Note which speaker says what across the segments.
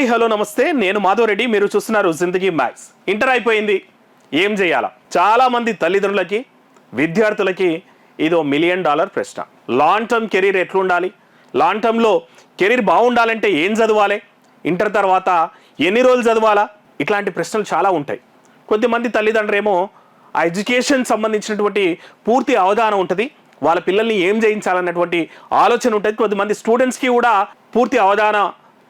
Speaker 1: Hi hello నమస్తే. నేను మాధవరెడ్డి. మీరు చూస్తున్నారు జిందగీ మ్యాథ్స్ ఇంటర్ అయిపోయింది. ఏం చేయాలా? చాలామంది తల్లిదండ్రులకి విద్యార్థులకి ఇదో మిలియన్ డాలర్ ప్రశ్న. లాంగ్ టర్మ్ కెరీర్ ఎట్లుండాలి? లాంగ్ టర్మ్లో కెరీర్ బాగుండాలంటే ఏం చదవాలి? ఇంటర్ తర్వాత ఎన్ని రోజులు చదవాలా? ఇట్లాంటి ప్రశ్నలు చాలా ఉంటాయి. కొద్దిమంది తల్లిదండ్రులేమో ఆ ఎడ్యుకేషన్ సంబంధించినటువంటి పూర్తి అవగాహన ఉంటుంది. వాళ్ళ పిల్లల్ని ఏం చేయించాలన్నటువంటి ఆలోచన ఉంటుంది. కొద్దిమంది స్టూడెంట్స్కి కూడా పూర్తి అవగాహన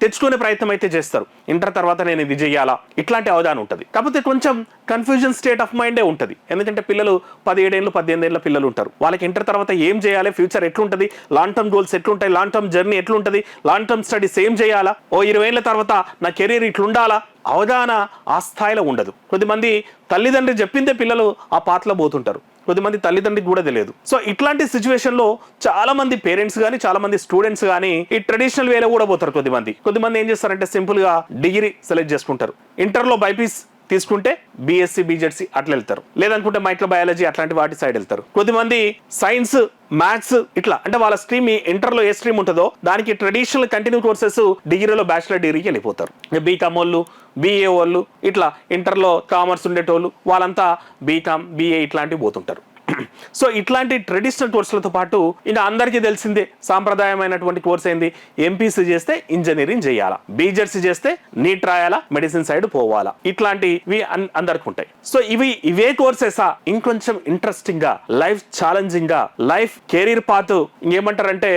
Speaker 1: తెచ్చుకునే ప్రయత్నం అయితే చేస్తారు. ఇంటర్ తర్వాత నేను ఇది చేయాలా? ఇట్లాంటి అవధానం ఉంటుంది. కాకపోతే కొంచెం కన్ఫ్యూజన్ స్టేట్ ఆఫ్ మైండే ఉంటుంది. ఎందుకంటే పిల్లలు పదిహేడేళ్ళు పద్దెనిమిది ఏళ్ళ పిల్లలు ఉంటారు. వాళ్ళకి ఇంటర్ తర్వాత ఏం చేయాలి? ఫ్యూచర్ ఎట్లుంటుంది? లాంగ్ టర్మ్ గోల్స్ ఎట్లుంటాయి? లాంగ్ టర్మ్ జర్నీ ఎట్లుంటుంది? లాంగ్ టర్మ్ స్టడీస్ ఏం చేయాలా? ఓ ఇరవై ఏళ్ళ తర్వాత నా కెరీర్ ఇట్లుండాలా? అవగాహన ఆ స్థాయిలో ఉండదు. కొద్దిమంది తల్లిదండ్రులు చెప్పిందే పిల్లలు ఆ పాతలో పోతుంటారు. కొద్దిమంది తల్లిదండ్రులకు కూడా తెలియదు. సో ఇట్లాంటి సిచ్యువేషన్లో చాలా మంది పేరెంట్స్ కానీ చాలా మంది స్టూడెంట్స్ కానీ ఈ ట్రెడిషనల్ వేలో కూడా పోతారు కొద్దిమంది. కొద్దిమంది ఏం చేస్తారంటే సింపుల్గా డిగ్రీ సెలెక్ట్ చేసుకుంటారు. ఇంటర్లో బైపీస్ తీసుకుంటే బీఎస్సీ బీజెడ్సీ అట్లా వెళ్తారు. లేదనుకుంటే మైక్రో బయాలజీ అట్లాంటి వాటి సైడ్ వెళ్తారు. కొద్దిమంది సైన్స్ మ్యాథ్స్ ఇట్లా అంటే వాళ్ళ స్ట్రీమ్ ఇంటర్లో ఏ స్ట్రీమ్ ఉంటుందో దానికి ట్రెడిషనల్ కంటిన్యూ కోర్సెస్ డిగ్రీలో బ్యాచిలర్ డిగ్రీకి వెళ్ళిపోతారు. బీకామ్ వాళ్ళు బీఏ వాళ్ళు ఇట్లా ఇంటర్లో కామర్స్ ఉండేటోళ్ళు వాళ్ళంతా బీకామ్ బీఏ ఇట్లాంటివి పోతుంటారు. సో ఇట్లాంటి ట్రెడిషనల్ కోర్సులతో పాటు ఇంకా అందరికీ తెలిసిందే సాంప్రదాయమైనటువంటి కోర్స్ ఏంది? ఎంపీసీ చేస్తే ఇంజనీరింగ్ చేయాలా? బీజెడ్సీ చేస్తే నీట్ రాయాలా? మెడిసిన్ సైడ్ పోవాలా? ఇట్లాంటివి అందరికి ఉంటాయి. సో ఇవి ఇవే కోర్సెసా? ఇంకొంచెం ఇంట్రెస్టింగ్గా లైఫ్ ఛాలెంజింగ్గా లైఫ్ కెరీర్ పాత్ ఇంకేమంటారంటే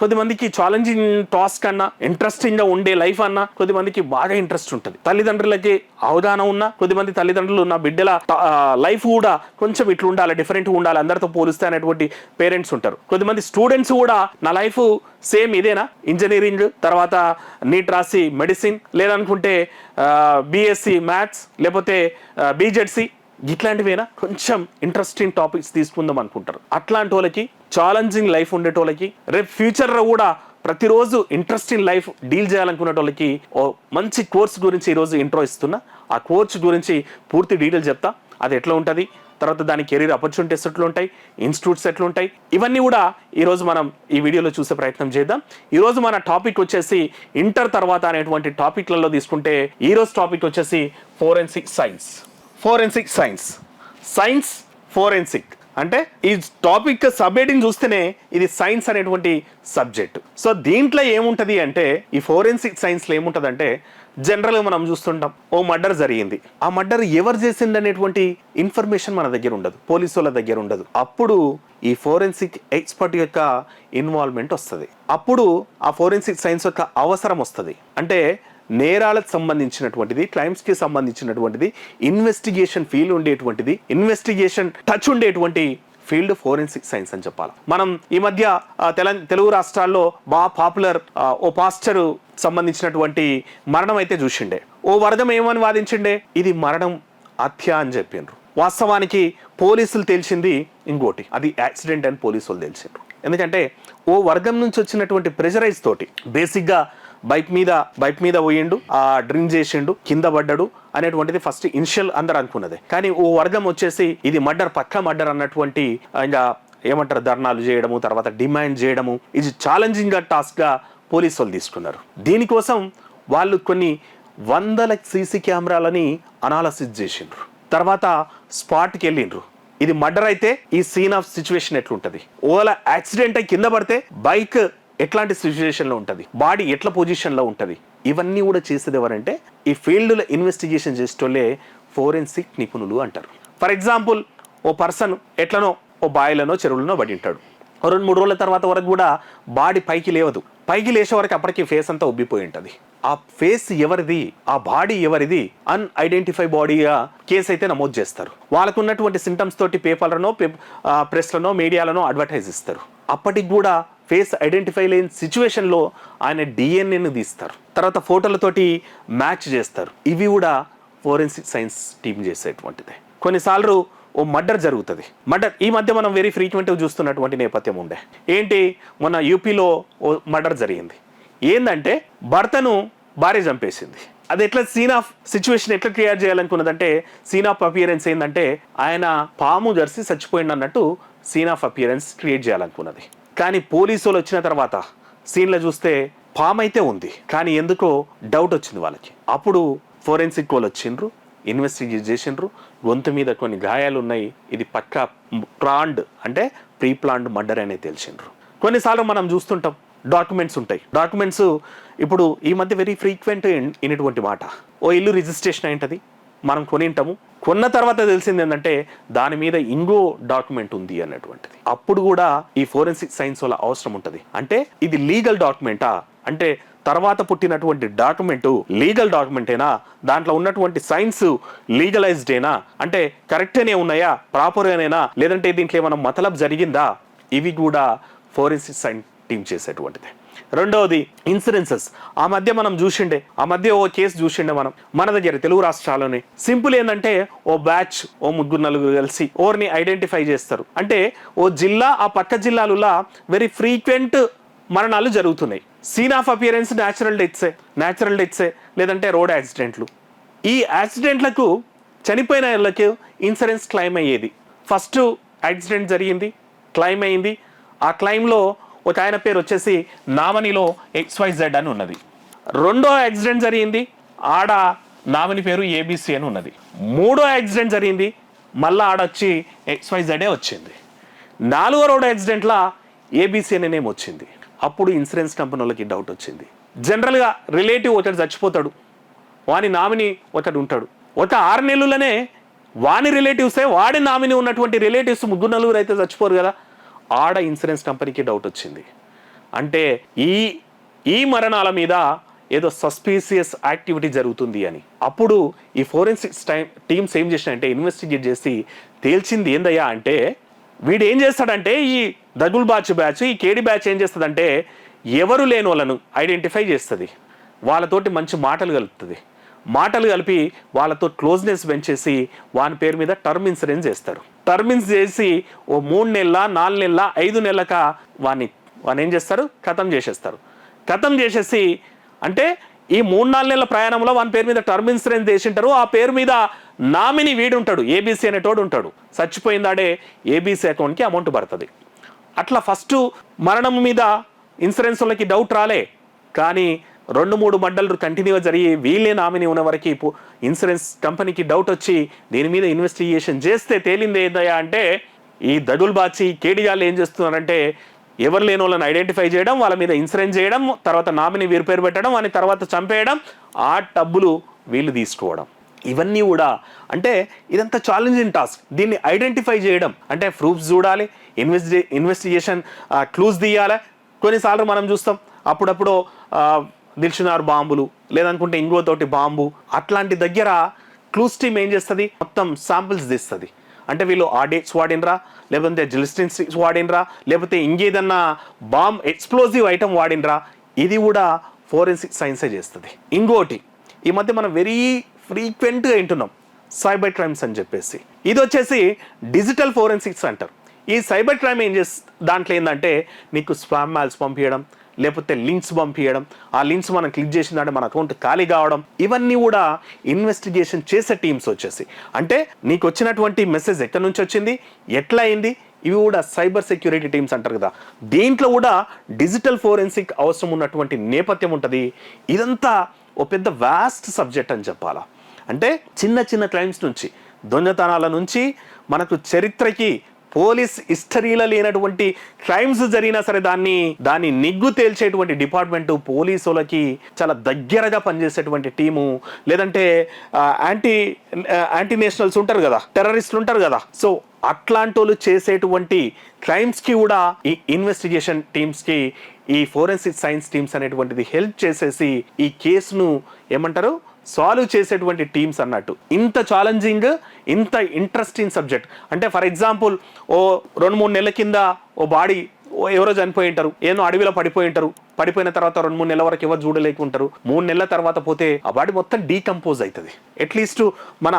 Speaker 1: కొద్ది కొద్దిమందికి ఛాలెంజింగ్ టాస్క్ అన్నా ఇంట్రెస్టింగ్గా ఉండే లైఫ్ అన్నా కొద్దిమందికి బాగా ఇంట్రెస్ట్ ఉంటుంది. తల్లిదండ్రులకి అవగాహన ఉన్న కొద్దిమంది తల్లిదండ్రులు నా బిడ్డల లైఫ్ కూడా కొంచెం ఇట్లా ఉండాలి డిఫరెంట్ ఉండాలి అందరితో పోలిస్తే అనేటువంటి పేరెంట్స్ ఉంటారు. కొద్దిమంది స్టూడెంట్స్ కూడా నా లైఫ్ సేమ్ ఇదేనా? ఇంజనీరింగ్ తర్వాత నీట్ రాసి మెడిసిన్ లేదనుకుంటే బీఎస్సీ మ్యాథ్స్ లేకపోతే బీజెడ్సీ ఇట్లాంటివేనా? కొంచెం ఇంట్రెస్టింగ్ టాపిక్స్ తీసుకుందాం అనుకుంటారు. అట్లాంటి వాళ్ళకి ఛాలెంజింగ్ లైఫ్ ఉండేటోళ్ళకి రేపు ఫ్యూచర్లో కూడా ప్రతిరోజు ఇంట్రెస్టింగ్ లైఫ్ డీల్ చేయాలనుకునే వాళ్ళకి ఓ మంచి కోర్స్ గురించి ఈరోజు ఇంట్రో ఇస్తున్నా. ఆ కోర్స్ గురించి పూర్తి డీటెయిల్ చెప్తా. అది ఎట్లా ఉంటుంది? తర్వాత దాని కెరీర్ ఆపర్చునిటీస్ ఎట్లా ఉంటాయి ఇన్స్టిట్యూట్స్ ఎట్లా ఉంటాయి ఇవన్నీ కూడా ఈరోజు మనం ఈ వీడియోలో చూసే ప్రయత్నం చేద్దాం. ఈరోజు మన టాపిక్ వచ్చేసి ఇంటర్ తర్వాత అనేటువంటి టాపిక్లలో తీసుకుంటే ఈరోజు టాపిక్ వచ్చేసి forensic science. Forensic science. Science forensic. అంటే ఈ టాపిక్ సబ్ హెడింగ్ చూస్తేనే ఇది సైన్స్ అనేటువంటి సబ్జెక్ట్. సో దీంట్లో ఏముంటది అంటే ఈ ఫోరెన్సిక్ సైన్స్లో ఏముంటదంటే జనరల్గా మనం చూస్తుంటాం ఓ మర్డర్ జరిగింది. ఆ మర్డర్ ఎవరు చేసింది అనేటువంటి ఇన్ఫర్మేషన్ మన దగ్గర ఉండదు పోలీసు వాళ్ళ దగ్గర ఉండదు. అప్పుడు ఈ ఫోరెన్సిక్ ఎక్స్పర్ట్ యొక్క ఇన్వాల్వ్మెంట్ వస్తుంది. అప్పుడు ఆ ఫోరెన్సిక్ సైన్స్ యొక్క అవసరం వస్తుంది. అంటే నేరాలకు సంబంధించినటువంటిది క్లైమ్స్కి సంబంధించినటువంటిది ఇన్వెస్టిగేషన్ ఫీల్ ఉండేటువంటిది ఇన్వెస్టిగేషన్ టచ్ ఉండేటువంటి ఫీల్డ్ ఫోరెన్సిక్ సైన్స్ అని చెప్పాలి. మనం ఈ మధ్య తెలం తెలుగు రాష్ట్రాల్లో బాగా పాపులర్ ఓ పాస్టర్ సంబంధించినటువంటి మరణం అయితే చూసిండే. ఓ వర్గం ఏమని వాదించిండే? ఇది మరణం హత్య అని చెప్పిండ్రు వాస్తవానికి పోలీసులు తెలిసింది ఇంకోటి. అది యాక్సిడెంట్ అని పోలీసులు తెలిసిండ్రు ఎందుకంటే ఓ వర్గం నుంచి వచ్చినటువంటి ప్రెషరైజ్ తోటి బేసిక్గా బైక్ మీద బైక్ మీద పోయిండు ఆ డ్రింక్ చేసిండు కింద పడ్డాడు అనేటువంటిది ఫస్ట్ ఇనిషియల్ అందరు అనుకున్నది. కానీ ఓ వర్గం వచ్చేసి ఇది మర్డర్ పక్క మర్డర్ అన్నటువంటి ఇంకా ఏమంటారు ధర్నాలు చేయడము తర్వాత డిమాండ్ చేయడము ఇది ఛాలెంజింగ్ టాస్క్గా టాస్క్గా పోలీసు వాళ్ళు తీసుకున్నారు. దీనికోసం వాళ్ళు కొన్ని వందల సీసీ కెమెరాలని అనాలసిస్ చేసిండ్రు. తర్వాత స్పాట్కి వెళ్ళిండ్రు. ఇది మర్డర్ అయితే ఈ సీన్ ఆఫ్ సిచ్యువేషన్ ఎట్లుంటది? ఓలా యాక్సిడెంట్ అయి కింద పడితే బైక్ ఎట్లాంటి సిచ్యువేషన్లో ఉంటుంది? బాడీ ఎట్ల పొజిషన్లో ఉంటుంది? ఇవన్నీ కూడా చేసేది ఎవరంటే ఈ ఫీల్డ్లో ఇన్వెస్టిగేషన్ చేసేటోళ్ళే ఫోరెన్సిక్ నిపుణులు అంటారు. ఫర్ ఎగ్జాంపుల్ ఓ పర్సన్ ఎట్లనో ఓ బాయిలనో చెరువులనో పడి ఉంటాడు. రెండు మూడు రోజుల తర్వాత వరకు కూడా బాడీ పైకి లేవదు. పైకి లేచే వరకు అప్పటికి ఫేస్ అంతా ఉబ్బిపోయి ఉంటుంది. ఆ ఫేస్ ఎవరిది? ఆ బాడీ ఎవరిది? అన్ఐడెంటిఫై బాడీగా కేసు అయితే నమోదు చేస్తారు. వాళ్ళకు ఉన్నటువంటి సింటమ్స్ తోటి పేపర్లనో ప్రెస్లనో మీడియాలనో అడ్వర్టైజ్ ఇస్తారు. అప్పటికి కూడా ఫేస్ ఐడెంటిఫై లేని సిచ్యువేషన్లో ఆయన డిఎన్ఏను తీస్తారు. తర్వాత ఫోటోలతోటి మ్యాచ్ చేస్తారు. ఇవి కూడా ఫోరెన్సిక్ సైన్స్ టీం చేసేటువంటిది. కొన్నిసార్లు ఓ మర్డర్ జరుగుతుంది. మర్డర్ ఈ మధ్య మనం వెరీ ఫ్రీక్వెంట్గా చూస్తున్నటువంటి నేపథ్యం ఉండే. ఏంటి? మొన్న యూపీలో ఓ మర్డర్ జరిగింది. ఏంటంటే భర్తను భార్య చంపేసింది. అది ఎట్లా సీన్ ఆఫ్ సిచ్యువేషన్ ఎట్లా క్రియేట్ చేయాలనుకున్నదంటే సీన్ ఆఫ్ అపియరెన్స్ ఏంటంటే ఆయన పాము జర్సీ చచ్చిపోయింది అన్నట్టు సీన్ ఆఫ్ అపియరెన్స్ క్రియేట్ చేయాలనుకున్నది. కానీ పోలీసు వాళ్ళు వచ్చిన తర్వాత సీన్లో చూస్తే పామ్ అయితే ఉంది. కానీ ఎందుకో డౌట్ వచ్చింది వాళ్ళకి. అప్పుడు ఫోరెన్సిక్ వాళ్ళు వచ్చిండ్రు ఇన్వెస్టిగేట్ చేసిండ్రు. గొంతు మీద కొన్ని గాయాలు ఉన్నాయి. ఇది పక్కా ప్లాండ్ అంటే ప్రీ ప్లాండ్ మర్డర్ అనేది తెలిసిండ్రు. కొన్నిసార్లు మనం చూస్తుంటాం డాక్యుమెంట్స్ ఉంటాయి. డాక్యుమెంట్స్ ఇప్పుడు ఈ మధ్య వెరీ ఫ్రీక్వెంట్ ఇనటువంటి మాట. ఓ ఇల్లు రిజిస్ట్రేషన్ అయింటది. మనం కొనింటాము కొన్న తర్వాత తెలిసింది ఏంటంటే దాని మీద ఇంకో డాక్యుమెంట్ ఉంది అన్నటువంటిది. అప్పుడు కూడా ఈ ఫోరెన్సిక్ సైన్స్ వల్ల అవసరం ఉంటుంది. అంటే ఇది లీగల్ డాక్యుమెంటా? అంటే తర్వాత పుట్టినటువంటి డాక్యుమెంట్ లీగల్ డాక్యుమెంటేనా? దాంట్లో ఉన్నటువంటి సైన్స్ లీగలైజ్డేనా? అంటే కరెక్టేనే ఉన్నాయా? ప్రాపర్గానేనా? లేదంటే దీంట్లో ఏమైనా మతలబ్ జరిగిందా? ఇవి కూడా ఫోరెన్సిక్ సైన్స్ టీం చేసేటువంటిది. రెండవది ఇన్సూరెన్సెస్ ఆ మధ్య మనం చూసిండే ఆ మధ్య ఓ కేసు చూసిండే మనం. మన దగ్గర తెలుగు రాష్ట్రాల్లోనే. సింపుల్ ఏంటంటే ఓ బ్యాచ్ ఓ ముగ్గురు నలుగురు కలిసి ఓర్ని ఐడెంటిఫై చేస్తారు. అంటే ఓ జిల్లా ఆ పక్క జిల్లాలులా వెరీ ఫ్రీక్వెంట్ మరణాలు జరుగుతున్నాయి. సీన్ ఆఫ్ అపియరెన్స్ న్యాచురల్ డెత్సే న్యాచురల్ డెత్సే లేదంటే రోడ్ యాక్సిడెంట్లు ఈ యాక్సిడెంట్లకు చనిపోయిన వాళ్ళకి ఇన్సూరెన్స్ క్లెయిమ్ అయ్యేది. ఫస్ట్ యాక్సిడెంట్ జరిగింది క్లెయిమ్ అయింది ఆ క్లెయిమ్లో ఒక ఆయన పేరు వచ్చేసి నామనిలో ఎక్స్వైజెడ్ అని ఉన్నది. రెండో యాక్సిడెంట్ జరిగింది ఆడ నామిని పేరు ఏబిసి అని ఉన్నది. మూడో యాక్సిడెంట్ జరిగింది మళ్ళా ఆడొచ్చి ఎక్స్వైజెడే వచ్చింది. నాలుగో రోడ్ యాక్సిడెంట్లా ఏబిసి అనే నేమ్ వచ్చింది. అప్పుడు ఇన్సూరెన్స్ కంపెనీ వాళ్ళకి డౌట్ వచ్చింది. జనరల్గా రిలేటివ్ ఒకటి చచ్చిపోతాడు వాని నామిని ఒకటి ఉంటాడు. ఒక ఆరు నెలలనే వాని రిలేటివ్సే వాడి నామిని ఉన్నటువంటి రిలేటివ్స్ ముగ్గురు నలుగురు అయితే చచ్చిపోరు కదా. ఆడ ఇన్సూరెన్స్ కంపెనీకి డౌట్ వచ్చింది. అంటే ఈ ఈ మరణాల మీద ఏదో సస్పీసియస్ యాక్టివిటీ జరుగుతుంది అని. అప్పుడు ఈ ఫోరెన్సిక్స్ టైం టీమ్స్ ఏం చేసినాయంటే ఇన్వెస్టిగేట్ చేసి తేల్చింది ఏందయ్యా అంటే వీడు ఏం చేస్తాడంటే ఈ దగుల్ బ్యాచ్ బ్యాచ్ ఈ కేడి బ్యాచ్ ఏం చేస్తుందంటే ఎవరు లేని వాళ్ళను ఐడెంటిఫై చేస్తుంది. వాళ్ళతోటి మంచి మాటలు కలుపుతుంది. మాటలు కలిపి వాళ్ళతో క్లోజ్నెస్ పెంచేసి వాని పేరు మీద టర్మ్ ఇన్సూరెన్స్ చేస్తారు. టర్మిన్స్ చేసి ఓ మూడు నెలల నాలుగు నెలల ఐదు నెలలక వాని వాని ఏం చేస్తారు? ఖతం చేసేస్తారు. ఖతం చేసేసి అంటే ఈ మూడు నాలుగు నెలల ప్రయాణంలో వాని పేరు మీద టర్మ్ ఇన్సూరెన్స్ చేసింటారు ఆ పేరు మీద నామిని వీడుంటాడు ఏబీసీ అనేటోడు ఉంటాడు. చచ్చిపోయిందాడే ఏబీసీ అకౌంట్కి అమౌంట్ పడుతుంది. అట్లా ఫస్ట్ మరణం మీద ఇన్సూరెన్స్ వాళ్ళకి డౌట్ రాలే. కానీ రెండు మూడు మండలు కంటిన్యూగా జరిగి వీళ్ళే నామిని ఉన్న వరకు ఇన్సూరెన్స్ కంపెనీకి డౌట్ వచ్చి దీని మీద ఇన్వెస్టిగేషన్ చేస్తే తేలింది ఏందయ్యా అంటే ఈ దడుల్ బాచి కేడిగాళ్ళు ఏం చేస్తున్నారంటే ఎవరు లేని వాళ్ళని ఐడెంటిఫై చేయడం వాళ్ళ మీద ఇన్సూరెన్స్ చేయడం తర్వాత నామిని వీరి పేరు పెట్టడం అని తర్వాత చంపేయడం ఆ డబ్బులు వీళ్ళు తీసుకోవడం. ఇవన్నీ కూడా అంటే ఇదంతా ఛాలెంజింగ్ టాస్క్ దీన్ని ఐడెంటిఫై చేయడం అంటే ప్రూఫ్స్ చూడాలి ఇన్వెస్టి ఇన్వెస్టిగేషన్ క్లూస్ తీయాలి. కొన్నిసార్లు మనం చూస్తాం అప్పుడప్పుడు దిల్షునార్ బాంబులు లేదనుకుంటే ఇంకోతోటి బాంబు అట్లాంటి దగ్గర క్లూస్ టీమ్ ఏం చేస్తుంది? మొత్తం శాంపిల్స్ తీస్తుంది. అంటే వీళ్ళు ఆడేట్స్ వాడినరా లేకపోతే జిలిస్టిన్ స్టిక్స్ వాడినరా లేకపోతే ఇంకేదన్నా బాంబ్ ఎక్స్ప్లోజివ్ ఐటమ్ వాడినరా ఇది కూడా ఫోరెన్సిక్ సైన్సే చేస్తుంది. ఇంకోటి ఈ మధ్య మనం వెరీ ఫ్రీక్వెంట్గా వింటున్నాం సైబర్ క్రైమ్స్ అని చెప్పేసి. ఇది వచ్చేసి డిజిటల్ ఫోరెన్సిక్స్ అంటారు. ఈ సైబర్ క్రైమ్ ఏం చేస్తుంది దాంట్లో ఏంటంటే నీకు స్పామ్ మ్యాల్స్ పంపించడం లేకపోతే లింక్స్ పంపించడం ఆ లింక్స్ మనం క్లిక్ చేసిందంటే మన అకౌంట్ ఖాళీ కావడం ఇవన్నీ కూడా ఇన్వెస్టిగేషన్ చేసే టీమ్స్ వచ్చేసి. అంటే నీకు వచ్చినటువంటి మెసేజ్ ఎక్కడి నుంచి వచ్చింది ఎట్లా అయింది? ఇవి కూడా సైబర్ సెక్యూరిటీ టీమ్స్ అంటారు కదా. దీంట్లో కూడా డిజిటల్ ఫోరెన్సిక్ అవసరం ఉన్నటువంటి నేపథ్యం ఉంటుంది. ఇదంతా ఓ పెద్ద వాస్ట్ సబ్జెక్ట్ అని చెప్పాలా. అంటే చిన్న చిన్న క్లైమ్స్ నుంచి దొంగతనాల నుంచి మనకు చరిత్రకి పోలీస్ హిస్టరీలో లేనటువంటి క్రైమ్స్ జరిగినా సరే దాన్ని దాన్ని నిగ్గు తేల్చేటువంటి డిపార్ట్మెంట్ పోలీసులకి చాలా దగ్గరగా పనిచేసేటువంటి టీము లేదంటే యాంటీ యాంటీ నేషనల్స్ ఉంటారు కదా టెర్రరిస్టులు ఉంటారు కదా. సో అట్లాంటి వాళ్ళు చేసేటువంటి క్రైమ్స్కి కూడా ఈ ఇన్వెస్టిగేషన్ టీమ్స్కి ఈ ఫోరెన్సిక్ సైన్స్ టీమ్స్ అనేటువంటిది హెల్ప్ చేసేసి ఈ కేసును ఏమంటారు? సాల్వ్ చేసేటువంటి టీమ్స్ అన్నట్టు. ఇంత ఛాలెంజింగ్ ఇంత ఇంట్రెస్టింగ్ సబ్జెక్ట్ అంటే ఫర్ ఎగ్జాంపుల్ ఓ రెండు మూడు నెలల కింద ఓ బాడీ ఎవరో చనిపోయి ఉంటారు. ఏదో అడవిలో పడిపోయి ఉంటారు. పడిపోయిన తర్వాత రెండు మూడు నెలల వరకు ఎవరు చూడలేకుంటారు మూడు నెలల తర్వాత పోతే ఆ బాడీ మొత్తం డీకంపోజ్ అవుతుంది అట్లీస్ట్ మన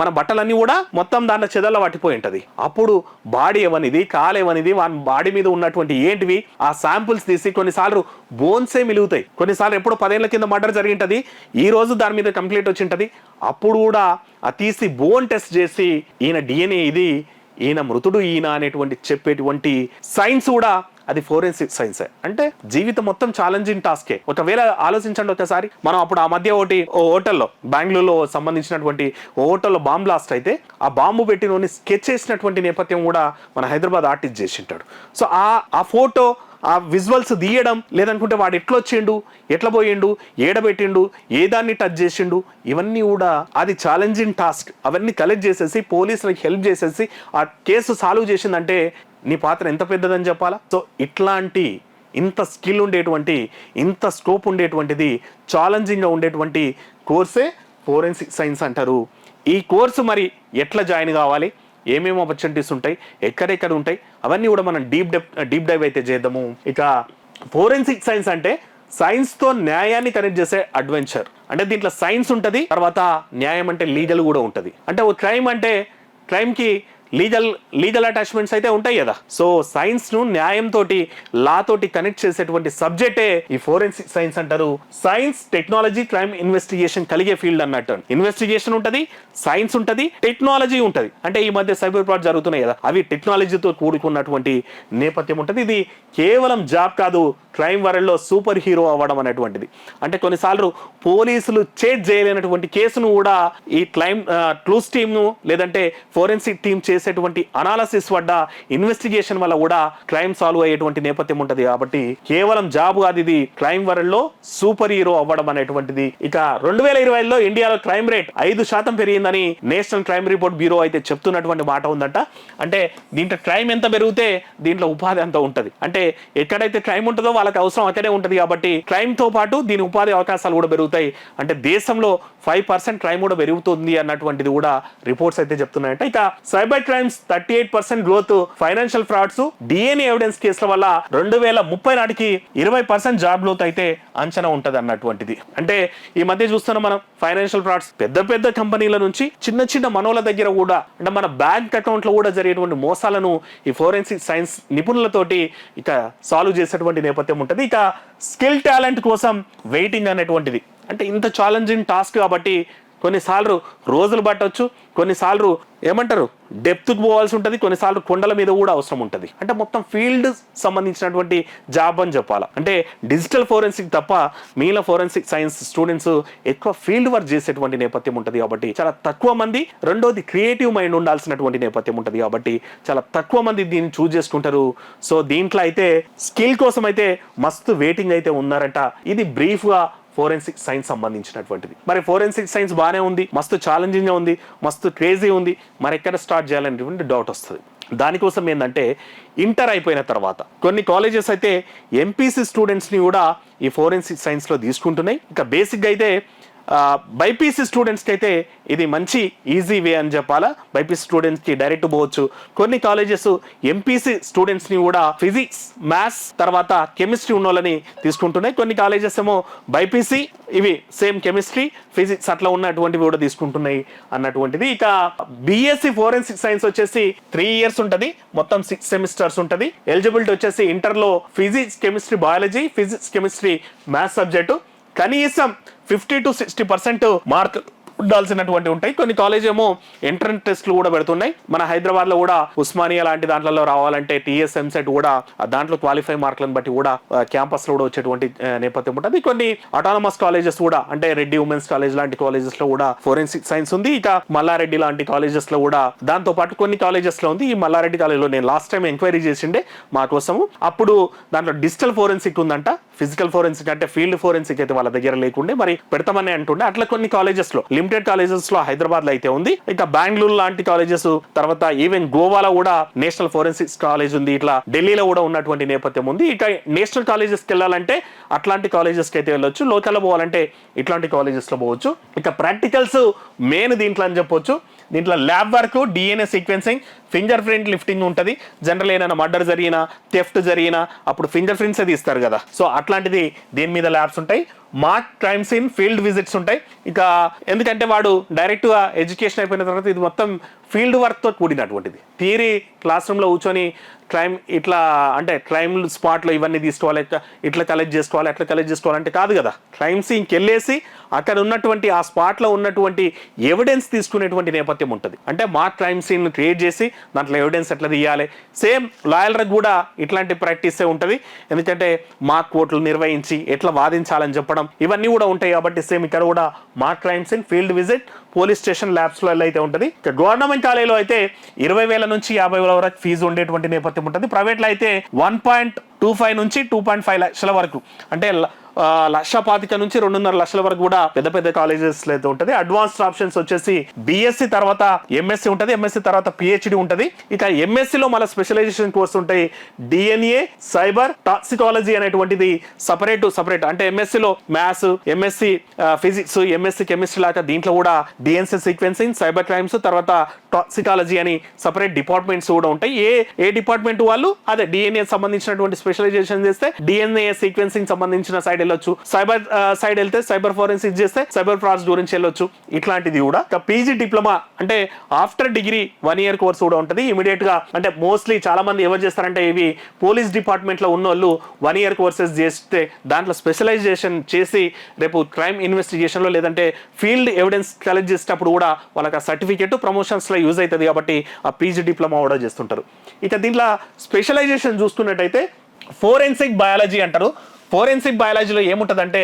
Speaker 1: మన బట్టలన్నీ కూడా మొత్తం దాంట్లో చెదల పట్టిపోయి ఉంటది. అప్పుడు బాడీ ఏమనిది కాలు ఏమనిది వాని బాడీ మీద ఉన్నటువంటి ఏంటివి ఆ శాంపుల్స్ తీసి కొన్నిసార్లు బోన్సే మిలుగుతాయి. కొన్నిసార్లు ఎప్పుడో పదేళ్ళ కింద మర్డర్ జరిగి ఉంటుంది ఈ రోజు దాని మీద కంప్లీట్ వచ్చి అప్పుడు కూడా ఆ తీసి బోన్ టెస్ట్ చేసి ఈయన డిఎన్ఏ ఇది ఈయన మృతుడు ఈయన అనేటువంటి చెప్పేటువంటి సైన్స్ కూడా అది ఫోరెన్సిక్ సైన్సే. అంటే జీవితం మొత్తం ఛాలెంజింగ్ టాస్కే ఒకవేళ ఆలోచించండి ఒకసారి. మనం అప్పుడు ఆ మధ్య ఒకటి ఓ హోటల్లో బెంగళూరులో సంబంధించినటువంటి ఓ హోటల్లో బాంబ్ బ్లాస్ట్ అయితే ఆ బాంబు పెట్టినోని స్కెచ్ చేసినటువంటి నేపథ్యం కూడా మన హైదరాబాద్ ఆర్టిస్ట్ చేసి ఉంటాడు సో ఆ ఆ ఫోటో ఆ విజువల్స్ తీయడం లేదనుకుంటే వాడు ఎట్లా వచ్చిండు ఎట్లా పోయిండు ఏడబెట్టిండు ఏ దాన్ని టచ్ చేసిండు ఇవన్నీ కూడా అది ఛాలెంజింగ్ టాస్క్ అవన్నీ కలెక్ట్ చేసేసి పోలీసులకు హెల్ప్ చేసేసి ఆ కేసు సాల్వ్ చేసిందంటే నీ పాత్ర ఎంత పెద్దదని చెప్పాలా? సో ఇట్లాంటి ఇంత స్కిల్ ఉండేటువంటి ఇంత స్కోప్ ఉండేటువంటిది ఛాలెంజింగ్గా ఉండేటువంటి కోర్సే ఫోరెన్సిక్ సైన్స్ అంటారు. ఈ కోర్సు మరి ఎట్లా జాయిన్ కావాలి? ఏమేమి ఆపర్చునిటీస్ ఉంటాయి ఎక్కడెక్కడ ఉంటాయి అవన్నీ కూడా మనం డీప్ డెప్ డీప్ డైవ్ అయితే చేద్దాము. ఇక ఫోరెన్సిక్ సైన్స్ అంటే సైన్స్తో న్యాయాన్ని కనెక్ట్ చేసే అడ్వెంచర్ అంటే దీంట్లో సైన్స్ ఉంటుంది తర్వాత న్యాయం అంటే లీగల్ కూడా ఉంటుంది. అంటే ఒక క్రైమ్ అంటే క్రైమ్కి లీగల్ లీగల్ అటాచ్మెంట్స్ అయితే ఉంటాయి కదా. సో సైన్స్ను న్యాయంతో లా తోటి కనెక్ట్ చేసేటువంటి సబ్జెక్టే ఈ ఫోరెన్సిక్ సైన్స్ అంటారు. సైన్స్ టెక్నాలజీ క్రైమ్ ఇన్వెస్టిగేషన్ కలిగే ఫీల్డ్ అన్నట్టు. ఇన్వెస్టిగేషన్ ఉంటది సైన్స్ ఉంటది టెక్నాలజీ ఉంటది. అంటే ఈ మధ్య సైబర్ ఫ్రాడ్ జరుగుతున్నాయి కదా. అవి టెక్నాలజీతో కూడుకున్నటువంటి నేపథ్యం ఉంటుంది. ఇది కేవలం జాబ్ కాదు క్రైమ్ వరల్డ్లో సూపర్ హీరో అవ్వడం అనేటువంటిది. అంటే కొన్నిసార్లు పోలీసులు చేజ్ చేయలేనటువంటి కేసును కూడా ఈ క్లైమ్ క్లూస్ టీమ్ను లేదంటే ఫోరెన్సిక్ టీమ్ చే చేసేటువంటి అనాలసిస్ వడ్డ ఇన్వెస్టిగేషన్ వల్ల కూడా క్రైమ్ సాల్వ్ అయ్యేటువంటి నేపథ్యం ఉంటుంది కాబట్టి కేవలం జాబ్ కాదు ఇది. క్రైమ్ వరల్డ్లో సూపర్ హీరో అవ్వడం అనేటువంటిది. ఇక రెండు వేల ఇరవైలో ఇండియాలో క్రైమ్ రేట్ ఐదు శాతం పెరిగిందని నేషనల్ క్రైమ్ రిపోర్ట్ బ్యూరో అయితే చెప్తున్నటువంటి మాట ఉందంట. అంటే దీంట్లో క్రైమ్ ఎంత పెరిగితే దీంట్లో ఉపాధి అంత ఉంటుంది. అంటే ఎక్కడైతే క్రైమ్ ఉంటుందో వాళ్ళకి అవసరం అక్కడే ఉంటుంది కాబట్టి క్రైమ్తో పాటు దీని ఉపాధి అవకాశాలు కూడా పెరుగుతాయి. అంటే దేశంలో ఫైవ్ పర్సెంట్ క్రైమ్ కూడా పెరుగుతుంది అన్నటువంటిది కూడా రిపోర్ట్స్ అయితే చెప్తున్నాయంట. ఇక cyber crimes thirty eight percent growth financial frauds DNA evidence కేసుల వల్ల రెండు వేల ముప్పై నాటికి ఇరవై పర్సెంట్ జాబ్ గ్రోత్ అయితే అంచనా ఉంటది అన్నటువంటిది అంటే ఈ మధ్య చూస్తున్నాం మనం ఫైనాన్షియల్ ఫ్రాడ్స్ పెద్ద పెద్ద కంపెనీల నుంచి చిన్న చిన్న మనోల దగ్గర కూడా అంటే మన బ్యాంక్ అకౌంట్లో కూడా జరిగేటువంటి మోసాలను ఈ ఫోరెన్సిక్ సైన్స్ నిపుణులతోటి ఇక సాల్వ్ చేసేటువంటి నేపథ్యం ఉంటుంది. ఇక స్కిల్ టాలెంట్ కోసం వెయిటింగ్ అనేటువంటిది. అంటే ఇంత ఛాలెంజింగ్ టాస్క్ కాబట్టి కొన్నిసార్లు రోజులు పట్టవచ్చు కొన్నిసార్లు ఏమంటారు డెప్త్కి పోవాల్సి ఉంటుంది కొన్నిసార్లు కొండల మీద కూడా అవసరం ఉంటుంది. అంటే మొత్తం ఫీల్డ్ సంబంధించినటువంటి జాబ్ అని చెప్పాలి. అంటే డిజిటల్ ఫోరెన్సిక్ తప్ప మిగిలిన ఫోరెన్సిక్ సైన్స్ స్టూడెంట్స్ ఎక్కువ ఫీల్డ్ వర్క్ చేసేటువంటి నేపథ్యం ఉంటుంది కాబట్టి చాలా తక్కువ మంది రెండోది క్రియేటివ్ మైండ్ ఉండాల్సినటువంటి నేపథ్యం ఉంటుంది కాబట్టి చాలా తక్కువ మంది దీన్ని చూజ్ చేసుకుంటారు. సో దీంట్లో అయితే స్కిల్ కోసం అయితే మస్తు వెయిటింగ్ అయితే ఉన్నారట. ఇది బ్రీఫ్గా ఫోరెన్సిక్ సైన్స్ సంబంధించినటువంటిది. మరి ఫోరెన్సిక్ సైన్స్ బాగానే ఉంది మస్తు ఛాలెంజింగ్ ఉంది మస్తు క్రేజీ ఉంది మరి ఎక్కడ స్టార్ట్ చేయాలనేటువంటి డౌట్ వస్తుంది. దానికోసం ఏంటంటే ఇంటర్ అయిపోయిన తర్వాత కొన్ని కాలేజెస్ అయితే ఎంపీసీ స్టూడెంట్స్ని కూడా ఈ ఫోరెన్సిక్ సైన్స్లో తీసుకుంటున్నాయి. ఇక బేసిక్గా అయితే బైపీసీ స్టూడెంట్స్కి అయితే ఇది మంచి ఈజీ వే అని చెప్పాలా. బైపీసీ స్టూడెంట్స్కి డైరెక్ట్ పోవచ్చు. కొన్ని కాలేజెస్ ఎంపీసీ స్టూడెంట్స్ని కూడా ఫిజిక్స్ మ్యాథ్స్ తర్వాత కెమిస్ట్రీ ఉన్న వాళ్ళని తీసుకుంటున్నాయి. కొన్ని కాలేజెస్ ఏమో బైపీసీ ఇవి సేమ్ కెమిస్ట్రీ ఫిజిక్స్ అట్లా ఉన్నటువంటివి కూడా తీసుకుంటున్నాయి అన్నటువంటిది. ఇక బిఎస్సి ఫోరెన్సిక్ సైన్స్ వచ్చేసి త్రీ ఇయర్స్ ఉంటుంది. మొత్తం సిక్స్ సెమిస్టర్స్ ఉంటుంది. ఎలిజిబిలిటీ వచ్చేసి ఇంటర్లో physics chemistry biology physics chemistry maths subject కనీసం fifty to sixty percent mark ఉండాల్సినటువంటి ఉంటాయి. కొన్ని కాలేజ్ ఏమో ఎంట్రన్స్ టెస్ట్లు కూడా పెడుతున్నాయి. మన హైదరాబాద్లో కూడా ఉస్మానియా లాంటి దాంట్లో రావాలంటే టీఎస్ ఎంసెట్ కూడా దాంట్లో క్వాలిఫై మార్కులను బట్టి కూడా క్యాంపస్లో కూడా వచ్చేటువంటి నేపథ్యం ఉంటుంది. కొన్ని అటానమస్ కాలేజెస్ కూడా అంటే రెడ్డి ఉమెన్స్ కాలేజ్ లాంటి కాలేజెస్లో కూడా ఫోరెన్సిక్ సైన్స్ ఉంది. ఇక మల్లారెడ్డి లాంటి కాలేజెస్లో కూడా దాంతో పాటు కొన్ని కాలేజెస్లో ఉంది. ఈ మల్లారెడ్డి కాలేజ్లో నేను లాస్ట్ టైం ఎంక్వైరీ చేసిండే మా కోసము. అప్పుడు దాంట్లో డిజిటల్ ఫోరెన్సిక్ ఉందంట. ఫిజికల్ ఫోరెన్సిక్ అంటే ఫీల్డ్ ఫోరెన్సిక్ అయితే వాళ్ళ దగ్గర లేకుండే మరి పెడతామని అంటుండే. అట్లా కొన్ని కాలేజెస్లో లిమిటెడ్ కాలేజెస్లో హైదరాబాద్లో అయితే ఉంది. ఇంకా బెంగళూరు లాంటి కాలేజెస్ తర్వాత ఈవెన్ గోవాలో కూడా నేషనల్ ఫోరెన్సిక్స్ కాలేజ్ ఉంది. ఇట్లా ఢిల్లీలో కూడా ఉన్నటువంటి నేపథ్యం ఉంది. ఇక నేషనల్ కాలేజెస్కి వెళ్ళాలంటే అట్లాంటి కాలేజెస్కి అయితే వెళ్ళొచ్చు. లోకల్లో పోవాలంటే ఇట్లాంటి కాలేజెస్లో పోవచ్చు. ఇక ప్రాక్టికల్స్ మెయిన్ దీంట్లో అని చెప్పొచ్చు. దీంట్లో lab work DNA sequencing finger print lifting ఉంటుంది. జనరల్ ఏదైనా మర్డర్ జరిగినా థెఫ్ట్ జరిగినా అప్పుడు ఫింగర్ ప్రింట్స్ అది ఇస్తారు కదా. సో అట్లాంటిది దీని మీద ల్యాబ్స్ ఉంటాయి. Mark crime scene field visits ఉంటాయి. ఇక ఎందుకంటే వాడు డైరెక్ట్గా ఎడ్యుకేషన్ అయిపోయిన తర్వాత ఇది మొత్తం ఫీల్డ్ వర్క్తో కూడినటువంటిది. థియరీ క్లాస్ రూమ్లో కూర్చొని క్రైమ్ ఇట్లా అంటే క్రైమ్ స్పాట్లో ఇవన్నీ తీసుకోవాలి ఇట్లా కలెక్ట్ చేసుకోవాలి అట్లా కలెక్ట్ చేసుకోవాలంటే కాదు కదా. క్రైమ్ సీన్కి వెళ్ళేసి అక్కడ ఉన్నటువంటి ఆ స్పాట్లో ఉన్నటువంటి ఎవిడెన్స్ తీసుకునేటువంటి నేపథ్యం ఉంటుంది. అంటే మా క్రైమ్ సీన్ క్రియేట్ చేసి దాంట్లో ఎవిడెన్స్ ఎట్లా తీయాలి? సేమ్ లాయర్లకు కూడా ఇట్లాంటి ప్రాక్టీసే ఉంటుంది. ఎందుకంటే మా కోర్టులు నిర్వహించి ఎట్లా వాదించాలని చెప్పడం ఇవన్నీ కూడా ఉంటాయి కాబట్టి సేమ్ ఇక్కడ కూడా మా crime scene field visit police station ల్యాబ్స్లో అయితే ఉంటుంది. గవర్నమెంట్ కాలేజీలో అయితే ఇరవై వేల నుంచి యాభై వేల వరకు ఫీజు ఉండేటువంటి నేపథ్యం ఉంటుంది. ప్రైవేట్లో అయితే వన్ పాయింట్ టూ ఫైవ్ నుంచి టూ పాయింట్ ఫైవ్ లక్షల వరకు. అంటే లక్ష పాతిక నుంచి రెండున్నర లక్షల వరకు కూడా పెద్ద పెద్ద కాలేజెస్ అయితే ఉంటుంది. అడ్వాన్స్డ్ ఆప్షన్స్ వచ్చేసి బిఎస్సి తర్వాత ఎంఎస్సి ఉంటుంది. ఎంఎస్సి తర్వాత పిహెచ్డి ఉంటుంది. ఇక ఎంఎస్సి లో మళ్ళీ స్పెషలైజేషన్ కోర్స్ ఉంటాయి. డిఎన్ఏ సైబర్ టాక్సికాలజీ అనేటువంటిది సపరేట్ సపరేట్ అంటే ఎంఎస్సి లో maths MSc physics MSc chemistry లాగా దీంట్లో కూడా డిఎన్సి సీక్వెన్సింగ్ సైబర్ క్రైమ్స్ తర్వాత టాక్సికాలజీ అని సపరేట్ డిపార్ట్మెంట్స్ కూడా ఉంటాయి. ఏ ఏ డిపార్ట్మెంట్ వాళ్ళు? అదే డిఎన్ఏ సంబంధించినటువంటి స్పెషలైజేషన్ చేస్తే డిఎన్ఏ సీక్వెన్సింగ్ సంబంధించిన సైడ్ వెళ్ళొచ్చు. సైబర్ సైడ్ వెళ్తే సైబర్ ఫోరెన్సిక్ చేస్తే సైబర్ ఫ్రాడ్స్ గురించి వెళ్ళొచ్చు. ఇట్లాంటిది కూడా. పీజీ డిప్లొమా అంటే after degree one year course కూడా ఉంటుంది. ఇమీడియట్గా అంటే మోస్ట్లీ చాలా మంది ఎవరు చేస్తారంటే ఇవి పోలీస్ డిపార్ట్మెంట్లో ఉన్న వాళ్ళు వన్ ఇయర్ కోర్సెస్ చేస్తే దాంట్లో స్పెషలైజేషన్ చేసి రేపు క్రైమ్ ఇన్వెస్టిగేషన్లో లేదంటే ఫీల్డ్ ఎవిడెన్స్ కలెక్ట్ చేసేటప్పుడు కూడా వాళ్ళకి ఆ సర్టిఫికేట్ ప్రమోషన్స్లో యూజ్ అవుతుంది కాబట్టి ఆ పీజీ డిప్లొమా కూడా చేస్తుంటారు. ఇక దీంట్లో స్పెషలైజేషన్ చూసుకున్నట్టయితే ఫోరెన్సిక్ బయాలజీ అంటారు. ఫోరెన్సిక్ బయాలజీలో ఏముంటుందంటే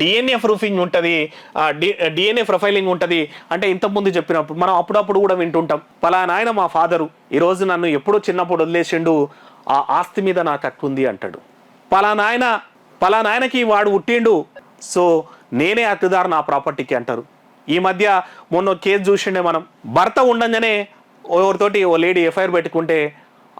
Speaker 1: డిఎన్ఏ ప్రూఫింగ్ ఉంటుంది డిఎన్ఏ ప్రొఫైలింగ్ ఉంటుంది. అంటే ఇంతకుముందు చెప్పినప్పుడు మనం అప్పుడప్పుడు కూడా వింటుంటాం పలానా ఆయన మా ఫాదరు ఈరోజు నన్ను ఎప్పుడో చిన్నప్పుడు వదిలేసిండు ఆ ఆస్తి మీద నాకు హక్కు ఉంది అంటాడు. పలానాయన పలానాయనకి వాడు పుట్టిండు సో నేనే హక్కుదారు నా ప్రాపర్టీకి అంటారు. ఈ మధ్య మొన్న కేసు చూసిండే మనం భర్త ఉండగానే ఎవరితోటి ఓ లేడీ ఎఫ్ఐఆర్ పెట్టుకుంటే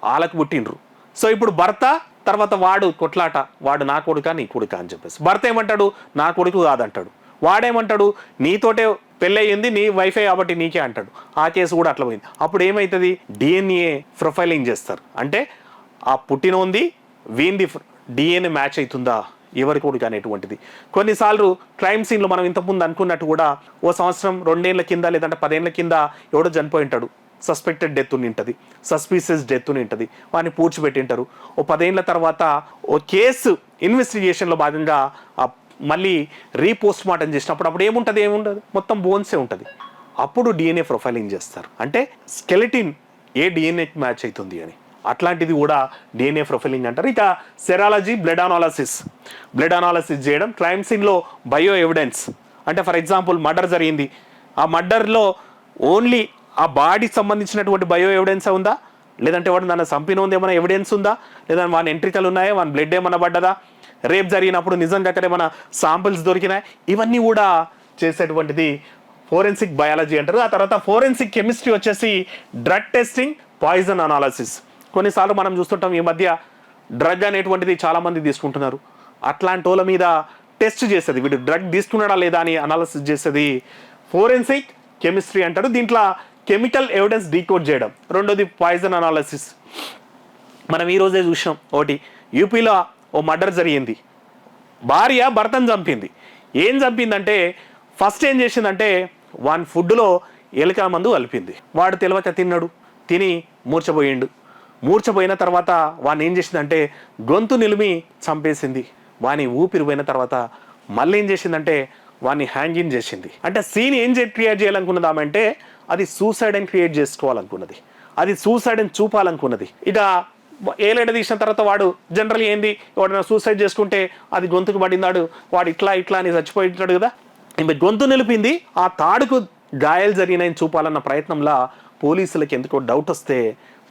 Speaker 1: వాళ్ళకు పుట్టిండ్రు. సో ఇప్పుడు భర్త తర్వాత వాడు కొట్లాట వాడు నా కొడుక నీ కొడుక అని చెప్పేసి. భర్త ఏమంటాడు? నా కొడుకు కాదంటాడు. వాడేమంటాడు? నీతోటే పెళ్ళయింది నీ వైఫై కాబట్టి నీకే అంటాడు. ఆ కేసు కూడా అట్లా పోయింది. అప్పుడు ఏమవుతుంది డిఎన్ఏ ప్రొఫైలింగ్ చేస్తారు. అంటే ఆ పుట్టిన ఉంది వీంది డిఎన్ఏ మ్యాచ్ అవుతుందా ఎవరి కొడుకు అనేటువంటిది. కొన్నిసార్లు క్రైమ్ సీన్లో మనం ఇంతకుముందు అనుకున్నట్టు కూడా ఓ సంవత్సరం రెండేళ్ళ కింద లేదంటే పదేళ్ళ కింద ఎవడో చనిపోయి ఉంటాడు. సస్పెక్టెడ్ డెత్ ఉంటుంది. సస్పీసియస్ డెత్ ఉంటుంది. వాడిని పూడ్చిపెట్టింటారు ఓ పదేళ్ళ తర్వాత ఓ కేసు ఇన్వెస్టిగేషన్లో భాగంగా మళ్ళీ రీపోస్ట్ మార్టం చేసినప్పుడు అప్పుడు ఏముంటుంది? ఏముండదు. మొత్తం బోన్సే ఉంటుంది. అప్పుడు డిఎన్ఏ ప్రొఫైలింగ్ చేస్తారు. అంటే స్కెలిటిన్ ఏ డిఎన్ఏ మ్యాచ్ అవుతుంది అని. అట్లాంటిది కూడా డిఎన్ఏ ప్రొఫైలింగ్ అంటారు. ఇక serology blood analysis blood analysis చేయడం క్రైమ్ సీన్లో బయో ఎవిడెన్స్ అంటే ఫర్ ఎగ్జాంపుల్ మర్డర్ జరిగింది. ఆ మర్డర్లో ఓన్లీ ఆ బాడీకి సంబంధించినటువంటి బయో ఎవిడెన్స్ ఉందా? లేదంటే వాడు నన్ను చంపిన ఉంది ఏమైనా ఎవిడెన్స్ ఉందా? లేదా వాని ఎంట్రికలు ఉన్నాయా? వాని బ్లడ్ ఏమైనా పడ్డదా? రేప్ జరిగినప్పుడు నిజంగా అక్కడ ఏమైనా సాంపిల్స్ దొరికినాయి? ఇవన్నీ కూడా చేసేటువంటిది ఫోరెన్సిక్ బయాలజీ అంటారు. ఆ తర్వాత ఫోరెన్సిక్ కెమిస్ట్రీ వచ్చేసి డ్రగ్ టెస్టింగ్ పాయిజన్ అనాలసిస్. కొన్నిసార్లు మనం చూస్తుంటాం ఈ మధ్య డ్రగ్ అనేటువంటిది చాలామంది తీసుకుంటున్నారు. అట్లాంటి వాళ్ళ మీద టెస్ట్ చేసేది. వీడు డ్రగ్ తీసుకున్నాడా లేదా అని అనాలసిస్ చేసేది ఫోరెన్సిక్ కెమిస్ట్రీ అంటారు. దీంట్లో కెమికల్ ఎవిడెన్స్ డీకోడ్ చేయడం. రెండోది పాయిజన్ అనాలసిస్ మనం ఈరోజే రోజే చూసాం ఒకటి. యూపీలో ఓ మర్డర్ జరిగింది. భార్య భర్తను చంపింది. ఏం చంపిందంటే ఫస్ట్ ఏం చేసిందంటే వాని ఫుడ్లో ఎలుక మందు కలిపింది. వాడు తెలియక తిన్నాడు. తిని మూర్చపోయిండు మూర్చపోయిన తర్వాత వాడిని ఏం చేసిందంటే గొంతు నిలిమి చంపేసింది. వాని ఊపిరి పోయిన తర్వాత మళ్ళీ ఏం చేసిందంటే వాడిని హ్యాంగింగ్ చేసింది. అంటే సీన్ ఏం క్రియేట్ చేయాలనుకున్నదామంటే అంటే అది సూసైడ్ అని క్రియేట్ చేసుకోవాలనుకున్నది. అది సూసైడ్ అని చూపాలనుకున్నది. ఇక ఏలైన తీసిన తర్వాత వాడు జనరల్ ఏంది? వాడు సూసైడ్ చేసుకుంటే అది గొంతుకు పడిందాడు వాడు ఇట్లా ఇట్లా అని చచ్చిపోయింటాడు కదా? ఈమె గొంతు నిలిపింది ఆ తాడుకు గాయాలు జరిగినాయని చూపాలన్న ప్రయత్నంలో పోలీసులకి ఎందుకో డౌట్ వస్తే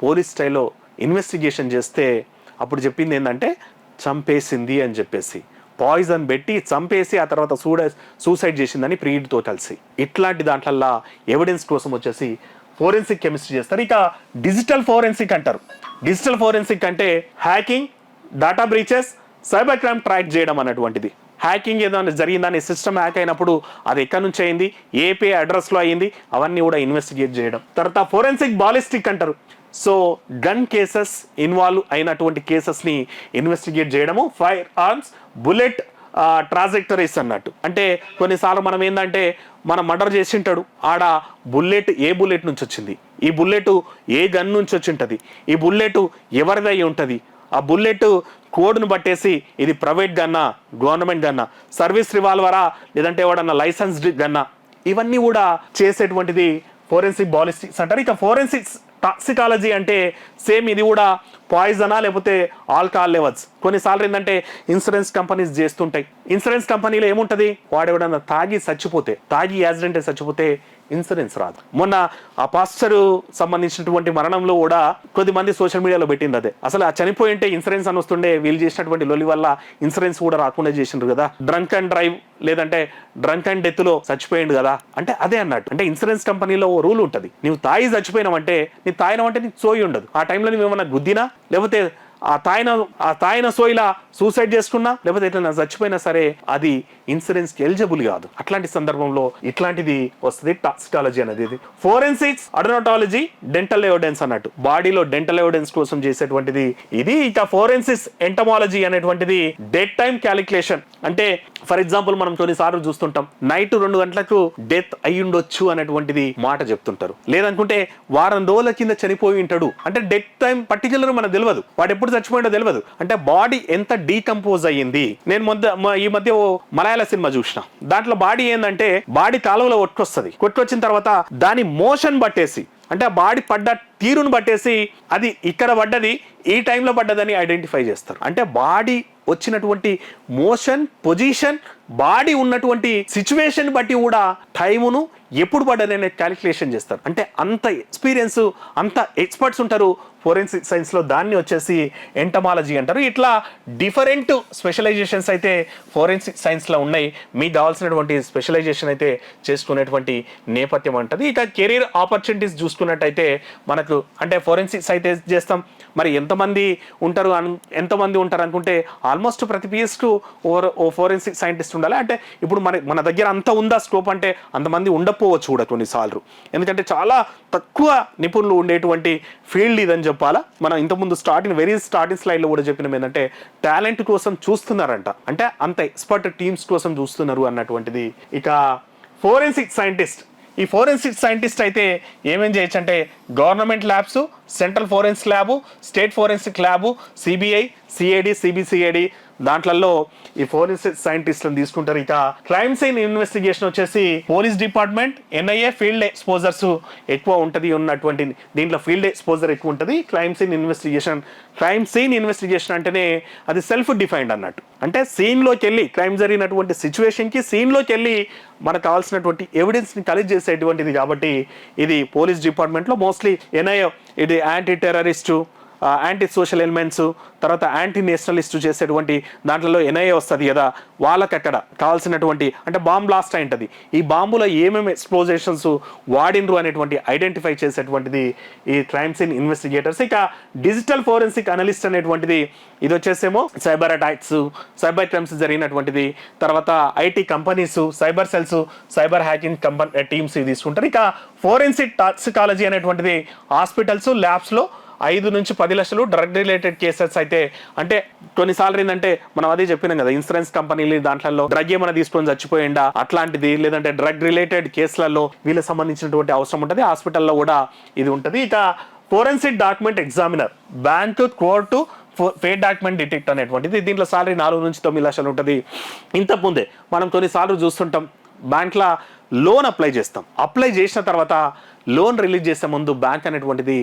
Speaker 1: పోలీస్ స్టైల్లో ఇన్వెస్టిగేషన్ చేస్తే అప్పుడు చెప్పింది ఏంటంటే చంపేసింది అని చెప్పేసి. పాయిజన్ పెట్టి చంపేసి ఆ తర్వాత సూడ సూసైడ్ చేసిందని ప్రియుడితో కలిసి. ఇట్లాంటి దాంట్లల్లో ఎవిడెన్స్ కోసం వచ్చేసి ఫోరెన్సిక్ కెమిస్ట్రీ చేస్తారు. ఇక డిజిటల్ ఫోరెన్సిక్ అంటారు. డిజిటల్ ఫోరెన్సిక్ అంటే hacking data breaches cyber crime track చేయడం అన్నటువంటిది. హ్యాకింగ్ ఏదైనా జరిగిందని సిస్టమ్ హ్యాక్ అయినప్పుడు అది ఎక్కడి నుంచి అయింది ఏపీ అడ్రస్లో అయింది అవన్నీ కూడా ఇన్వెస్టిగేట్ చేయడం. తర్వాత ఫోరెన్సిక్ బాలిస్టిక్ అంటారు. సో గన్ కేసెస్ ఇన్వాల్వ్ అయినటువంటి కేసెస్ని ఇన్వెస్టిగేట్ చేయడము. ఫైర్ ఆర్మ్స్ బుల్లెట్ ట్రాజెక్టరీస్ అన్నట్టు. అంటే కొన్నిసార్లు మనం ఏంటంటే మనం మర్డర్ చేసింటాడు. ఆడ బుల్లెట్ ఏ బుల్లెట్ నుంచి వచ్చింది? ఈ బుల్లెట్ ఏ గన్ నుంచి వచ్చి ఉంటుంది ఈ బుల్లెట్ ఎవరిదై ఉంటుంది? ఆ బుల్లెట్ కోడ్ను బట్టేసి ఇది ప్రైవేట్ గన్నా గవర్నమెంట్ గన్నా సర్వీస్ రివాల్వరా లేదంటే ఎవడన్నా లైసెన్స్డ్ గన్నా ఇవన్నీ కూడా చేసేటువంటిది ఫోరెన్సిక్ బాలిస్టిక్స్ అంటారు. ఇక ఫోరెన్సిక్స్ టాక్సికాలజీ అంటే సేమ్ ఇది కూడా పాయిజనా లేకపోతే ఆల్కహాల్ లెవెల్స్. కొన్నిసార్లు ఏంటంటే ఇన్సూరెన్స్ కంపెనీస్ చేస్తుంటాయి. ఇన్సూరెన్స్ కంపెనీలో ఏముంటుంది? వాడు ఎవడన్నా తాగి చచ్చిపోతే తాగి యాక్సిడెంట్ చచ్చిపోతే ఇన్సూరెన్స్ రాదు. మొన్న ఆ పాస్టర్ సంబంధించినటువంటి మరణంలో కూడా కొద్ది మంది సోషల్ మీడియాలో పెట్టింది అదే. అసలు ఆ చనిపోయి ఉంటే ఇన్సూరెన్స్ అని వస్తుండే వీళ్ళు చేసినటువంటి లొలి వల్ల ఇన్సూరెన్స్ కూడా రాకుండా చేసిండ్రు కదా. డ్రంక్ అండ్ డ్రైవ్ లేదంటే డ్రంక్ అండ్ డెత్లో చచ్చిపోయిండు కదా. అంటే అదే అన్నట్టు. అంటే ఇన్సూరెన్స్ కంపెనీలో ఓ రూల్ ఉంటుంది. నువ్వు తాయి చచ్చిపోయినావంటే నీ తాయినవంటే నీకు సోయి ఉండదు. ఆ టైంలో నువ్వు ఏమన్నా గుద్దినా లేకపోతే ఆ తాయిన ఆ తాయిన సోయిలా సూసైడ్ చేసుకున్నా లేకపోతే ఎట్లా చచ్చిపోయినా సరే అది ఇన్సూరెన్స్కి ఎలిజిబుల్ కాదు. అట్లాంటి సందర్భంలో ఇట్లాంటిది వస్తుంది టాక్సికాలజీ అనేది ఇది. ఫోరెన్సిక్స్ అడనటాలజీ డెంటల్ ఎవిడెన్స్ అన్నట్టు. బాడీలో డెంటల్ ఎవిడెన్స్ కోసం చేసేటువంటిది ఇది. ఇక ఫోరెన్సిక్స్ ఎంటమాలజీ అనేటువంటిది డెడ్ టైం క్యాలిక్యులేషన్ అంటే ఫర్ ఎగ్జాంపుల్ మనం కొన్నిసార్లు చూస్తుంటాం నైట్ రెండు గంటలకు డెత్ అయ్యుండొచ్చు అనేటువంటిది మాట చెప్తుంటారు. లేదనుకుంటే వారం రోజుల కింద చనిపోయి ఉంటాడు. అంటే డెత్ టైం పర్టికులర్ మనకు తెలియదు వాడు ఎప్పుడు చచ్చిపోయిండో తెలియదు అంటే బాడీ ఎంత డీకంపోజ్ అయ్యింది? నేను మొద్ద ఈ మధ్య మలయాళ మలయాళ సినిమా చూసిన. దాంట్లో బాడీ ఏంటంటే బాడీ కాలువలో కొట్టుకొస్తుంది. కొట్టుకొచ్చిన తర్వాత దాని మోషన్ పట్టేసి అంటే ఆ బాడీ పడ్డ తీరును బట్టేసి అది ఇక్కడ పడ్డది ఈ టైంలో పడ్డదని ఐడెంటిఫై చేస్తారు. అంటే బాడీ వచ్చినటువంటి మోషన్ పొజిషన్ బాడీ ఉన్నటువంటి సిచ్యువేషన్ బట్టి కూడా టైమును ఎప్పుడు పడ్డది అనే క్యాలిక్యులేషన్ చేస్తారు. అంటే అంత ఎక్స్పీరియన్స్ అంత ఎక్స్పర్ట్స్ ఉంటారు ఫోరెన్సిక్ సైన్స్లో దాన్ని వచ్చేసి ఎంటమాలజీ అంటారు. ఇట్లా డిఫరెంట్ స్పెషలైజేషన్స్ అయితే ఫోరెన్సిక్ సైన్స్లో ఉన్నాయి. మీకు కావాల్సినటువంటి స్పెషలైజేషన్ అయితే చేసుకునేటువంటి నేపథ్యం ఉంటుంది ఇక కెరీర్ ఆపర్చునిటీస్ చూసుకున్నట్టయితే మనకు అంటే ఫోరెన్సిక్స్ అయితే చేస్తాం. మరి ఎంతమంది ఉంటారు అను ఎంతమంది ఉంటారు అనుకుంటే ఆల్మోస్ట్ ప్రతి పిఎస్కు ఓ ఓ ఫోరెన్సిక్ సైంటిస్ట్ ఉండాలి. అంటే ఇప్పుడు మన మన దగ్గర అంత ఉందా స్కోప్ అంటే అంతమంది ఉండకపోవచ్చు కూడా కొన్నిసార్లు. ఎందుకంటే చాలా తక్కువ నిపుణులు ఉండేటువంటి ఫీల్డ్ ఇదని చెప్పాలా. మనం ఇంతకుముందు స్టార్టింగ్ వెరీ స్టార్టింగ్ స్లైడ్లో కూడా చెప్పినాం ఏంటంటే టాలెంట్ కోసం చూస్తున్నారంట. అంటే అంత ఎక్స్పర్ట్ టీమ్స్ కోసం చూస్తున్నారు అన్నటువంటిది. ఇక ఫోరెన్సిక్ సైంటిస్ట్ ఈ ఫోరెన్సిక్ సైంటిస్ట్ అయితే ఏమేం చేయొచ్చు అంటే government labs central forensic lab state forensic lab CBI CID CBCID దాంట్లలో ఈ ఫోరెన్సిక్ సైంటిస్ట్లను తీసుకుంటారు. ఇక క్రైమ్ సీన్ ఇన్వెస్టిగేషన్ వచ్చేసి police department NIA field exposures ఎక్కువ ఉంటుంది ఉన్నటువంటి దీంట్లో ఫీల్డ్ ఎక్స్పోజర్ ఎక్కువ ఉంటుంది. Crime scene investigation crime scene investigation అంటేనే అది సెల్ఫ్ డిఫైన్డ్ అన్నట్టు. అంటే సీన్లోకి వెళ్ళి క్రైమ్ జరిగినటువంటి సిచ్యువేషన్కి సీన్లోకి వెళ్ళి మనకు కావాల్సినటువంటి ఎవిడెన్స్ని కలెక్ట్ చేసేటువంటిది కాబట్టి ఇది పోలీస్ డిపార్ట్మెంట్లో. మోస్ట్లీ ఎన్ఐఏ ఇది anti terrorist anti social elements తర్వాత యాంటీ నేషనలిస్ట్ చేసేటువంటి దాంట్లో ఎన్ఐఏ వస్తుంది కదా వాళ్ళకి అక్కడ కావాల్సినటువంటి అంటే బాంబ్ బ్లాస్ట్ అయి ఉంటుంది ఈ బాంబులో ఏమేమి ఎక్స్ప్లోజేషన్స్ వాడిండ్రు అనేటువంటి ఐడెంటిఫై చేసేటువంటిది ఈ క్రైమ్ సీన్ ఇన్వెస్టిగేటర్స్ ఇక డిజిటల్ ఫోరెన్సిక్ అనలిస్ట్ అనేటువంటిది ఇది వచ్చేసేమో సైబర్ అటాక్స్ సైబర్ క్రైమ్స్ జరిగినటువంటిది తర్వాత IT companies cyber cells cyber hacking company teams తీసుకుంటారు. ఇక ఫోరెన్సిక్ టాక్సికాలజీ అనేటువంటిది హాస్పిటల్స్ ల్యాబ్స్లో ఐదు నుంచి పది లక్షలు డ్రగ్ రిలేటెడ్ కేసెస్ అయితే అంటే కొన్నిసార్లు ఏంటంటే మనం అదే చెప్పినాం కదా ఇన్సూరెన్స్ కంపెనీలు దాంట్లో డ్రగ్ ఏమైనా తీసుకొని చచ్చిపోయిందా అట్లాంటిది లేదంటే డ్రగ్ రిలేటెడ్ కేసులలో వీళ్ళకి సంబంధించినటువంటి అవసరం ఉంటుంది హాస్పిటల్లో కూడా ఇది ఉంటుంది. ఇక forensic document examiner bank court fake document detect అనేటువంటిది దీంట్లో సాలరీ నాలుగు నుంచి తొమ్మిది లక్షలు ఉంటుంది. ఇంతకుముందే మనం కొన్నిసార్లు చూస్తుంటాం బ్యాంక్లో లోన్ అప్లై చేస్తాం. అప్లై చేసిన తర్వాత లోన్ రిలీజ్ చేసే ముందు బ్యాంక్ అనేటువంటిది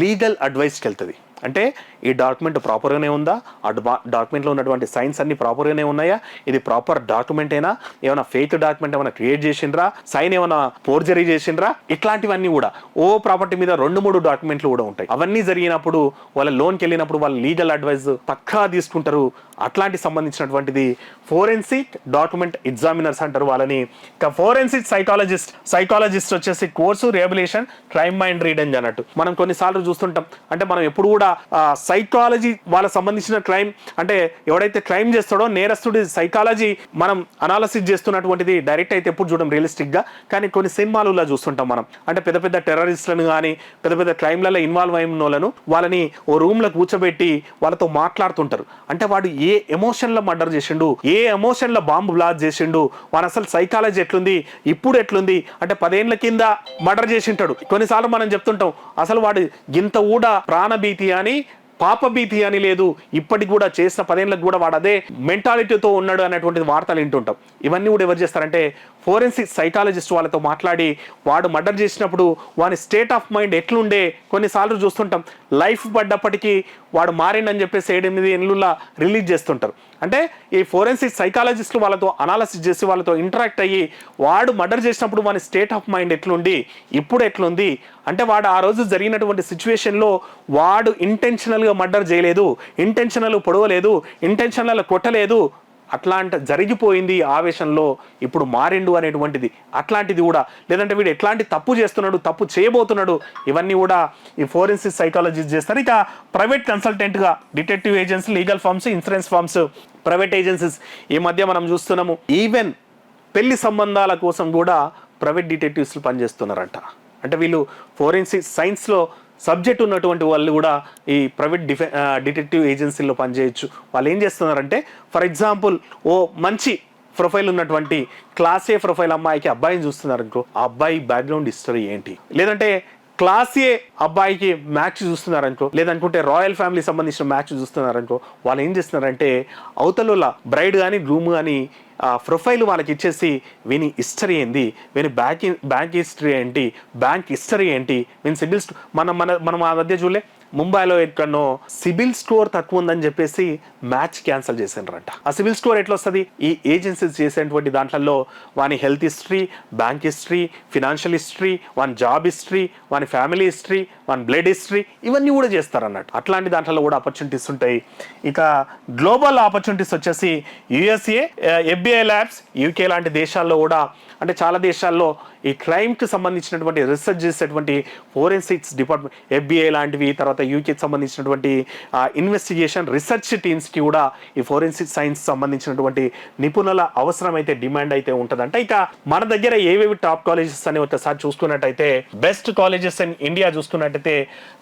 Speaker 1: లీగల్ అడ్వైస్కి వెళ్తుంది. అంటే ఈ డాక్యుమెంట్ ప్రాపర్గానే ఉందా? ఆ డాక్యుమెంట్లో ఉన్నటువంటి సైన్స్ అన్ని ప్రాపర్గానే ఉన్నాయా? ఇది ప్రాపర్ డాక్యుమెంట్ అయినా ఏమైనా ఫేక్ డాక్యుమెంట్ ఏమైనా క్రియేట్ చేసిండ్రా? సైన్ ఏమైనా ఫోర్జరీ చేసిండ్రా? ఇట్లాంటివన్నీ కూడా ఓ ప్రాపర్టీ మీద రెండు మూడు డాక్యుమెంట్లు కూడా ఉంటాయి. అవన్నీ జరిగినప్పుడు వాళ్ళ లోన్కి వెళ్ళినప్పుడు వాళ్ళ లీగల్ అడ్వైస్ పక్కా తీసుకుంటారు. అట్లాంటి సంబంధించినటువంటిది ఫోరెన్సిక్ డాక్యుమెంట్ ఎగ్జామినర్స్ అంటారు వాళ్ళని. ఫోరెన్సిక్ సైకాలజిస్ట్ సైకాలజిస్ట్ వచ్చేసి course rehabilitation crime mind reading అన్నట్టు. మనం కొన్నిసార్లు చూస్తుంటాం. అంటే మనం ఎప్పుడు కూడా సైకాలజీ వాళ్ళకి సంబంధించిన క్రైమ్ అంటే ఎవడైతే క్రైమ్ చేస్తాడో నేరస్తుడి సైకాలజీ మనం అనాలసిస్ చేస్తున్నటువంటిది డైరెక్ట్ అయితే ఎప్పుడు చూడడం రియలిస్టిక్గా. కానీ కొన్ని సినిమాలలో చూస్తుంటాం మనం. అంటే పెద్ద పెద్ద టెర్రరిస్టులను కానీ పెద్ద పెద్ద క్రైమ్లలో ఇన్వాల్వ్ అయిన వాళ్ళను వాళ్ళని ఓ రూమ్లో కూర్చోబెట్టి వాళ్ళతో మాట్లాడుతుంటారు. అంటే వాడు ఏ ఎమోషన్లో మర్డర్ చేసిండు ఏ ఎమోషన్లో బాంబు బ్లాస్ట్ చేసిండు వాడు అసలు సైకాలజీ ఎట్లుంది ఇప్పుడు ఎట్లుంది అంటే పదేళ్ళ కింద మర్డర్ చేసింటాడు. కొన్నిసార్లు మనం చెప్తుంటాం అసలు వాడు ఇంత కూడా ప్రాణభీతి అని పాపభీతి అని లేదు. ఇప్పటికి కూడా చేసిన పదేళ్ళకి కూడా వాడు అదే మెంటాలిటీతో ఉన్నాడు అనేటువంటి వార్తలు వింటుంటాం. ఇవన్నీ కూడా ఎవరు చేస్తారంటే ఫోరెన్సిక్ సైకాలజిస్ట్ వాళ్ళతో మాట్లాడి వాడు మర్డర్ చేసినప్పుడు వాని స్టేట్ ఆఫ్ మైండ్ ఎట్లుండే కొన్నిసార్లు చూస్తుంటాం. లైఫ్ పడ్డప్పటికీ వాడు మారిండని చెప్పేసి ఏడెనిమిది ఎన్నులా రిలీజ్ చేస్తుంటారు. అంటే ఈ ఫోరెన్సిక్ సైకాలజిస్టులు వాళ్ళతో అనాలసిస్ చేసి వాళ్ళతో ఇంటరాక్ట్ అయ్యి వాడు మర్డర్ చేసినప్పుడు వాని స్టేట్ ఆఫ్ మైండ్ ఎట్లుండి? ఇప్పుడు ఎట్లుంది? అంటే వాడు ఆ రోజు జరిగినటువంటి సిచ్యువేషన్లో వాడు ఇంటెన్షనల్గా మర్డర్ చేయలేదు ఇంటెన్షనల్ పొడవలేదు ఇంటెన్షనల్ కొట్టలేదు. అట్లాంటి జరిగిపోయింది ఆవేశంలో ఇప్పుడు మారిండు అనేటువంటిది. అట్లాంటిది కూడా. లేదంటే వీడు ఎట్లాంటి తప్పు చేస్తున్నాడు తప్పు చేయబోతున్నాడు ఇవన్నీ కూడా ఈ ఫోరెన్సిక్ సైకాలజిస్ట్ చేస్తారు. ఇక private కన్సల్టెంట్గా detective agency legal firms insurance firms private agencies ఈ మధ్య మనం చూస్తున్నాము. ఈవెన్ పెళ్ళి సంబంధాల కోసం కూడా ప్రైవేట్ డిటెక్టివ్స్లు పనిచేస్తున్నారంట. అంటే వీళ్ళు ఫోరెన్సిక్ సైన్స్లో సబ్జెక్ట్ ఉన్నటువంటి వాళ్ళు కూడా ఈ ప్రైవేట్ డిఫె డిటెక్టివ్ ఏజెన్సీలో పనిచేయచ్చు. వాళ్ళు ఏం చేస్తున్నారంటే ఫర్ ఎగ్జాంపుల్ ఓ మంచి ప్రొఫైల్ ఉన్నటువంటి క్లాస్ ఏ ప్రొఫైల్ అమ్మాయికి అబ్బాయిని చూస్తున్నారు అనుకో ఆ అబ్బాయి బ్యాక్గ్రౌండ్ హిస్టరీ ఏంటి? లేదంటే క్లాస్ ఏ అబ్బాయికి మ్యాచ్ చూస్తున్నారు అనుకో లేదనుకుంటే రాయల్ ఫ్యామిలీ సంబంధించిన మ్యాచ్ చూస్తున్నారు అనుకో వాళ్ళు ఏం చేస్తున్నారంటే అవతల బ్రైడ్ కానీ గ్రూమ్ కానీ ఆ ప్రొఫైల్ వాళ్ళకి ఇచ్చేసి వీని హిస్టరీ ఏంది వీని బ్యాంక్ బ్యాంక్ హిస్టరీ ఏంటి బ్యాంక్ హిస్టరీ ఏంటి వీని సిబిల్ మనం మన మనం ఆ మధ్య చూడలే ముంబైలో ఎక్కడో సిబిల్ స్కోర్ తక్కువ ఉందని చెప్పేసి మ్యాచ్ క్యాన్సిల్ చేసినారంట ఆ సిబిల్ స్కోర్ ఎట్లా వస్తుంది ఈ ఏజెన్సీస్ చేసేటువంటి దాంట్లో వాని health history bank history financial history వాని జాబ్ హిస్టరీ వాని family history one blood history ఇవన్నీ కూడా చేస్తారు అన్నట్టు అట్లాంటి దాంట్లో కూడా ఆపర్చునిటీస్ ఉంటాయి. ఇక గ్లోబల్ ఆపర్చునిటీస్ వచ్చేసి యుఎస్ఏ ఎఫ్బిఐ ల్యాబ్స్ యూకే లాంటి దేశాల్లో కూడా అంటే చాలా దేశాల్లో ఈ క్రైమ్కి సంబంధించినటువంటి రీసెర్చ్ చేసేటువంటి ఫోరెన్సిక్స్ డిపార్ట్మెంట్ ఎఫ్బిఐ లాంటివి తర్వాత యూకేకి సంబంధించినటువంటి ఇన్వెస్టిగేషన్ రీసెర్చ్ టీమ్స్కి కూడా ఈ ఫోరెన్సిక్ సైన్స్ సంబంధించినటువంటి నిపుణుల అవసరం అయితే డిమాండ్ అయితే ఉంటుందంట. ఇక మన దగ్గర ఏవేవి టాప్ కాలేజెస్ అని ఒకసారి చూసుకున్నట్టయితే బెస్ట్ కాలేజెస్ ఇన్ ఇండియా చూసుకున్నట్టయితే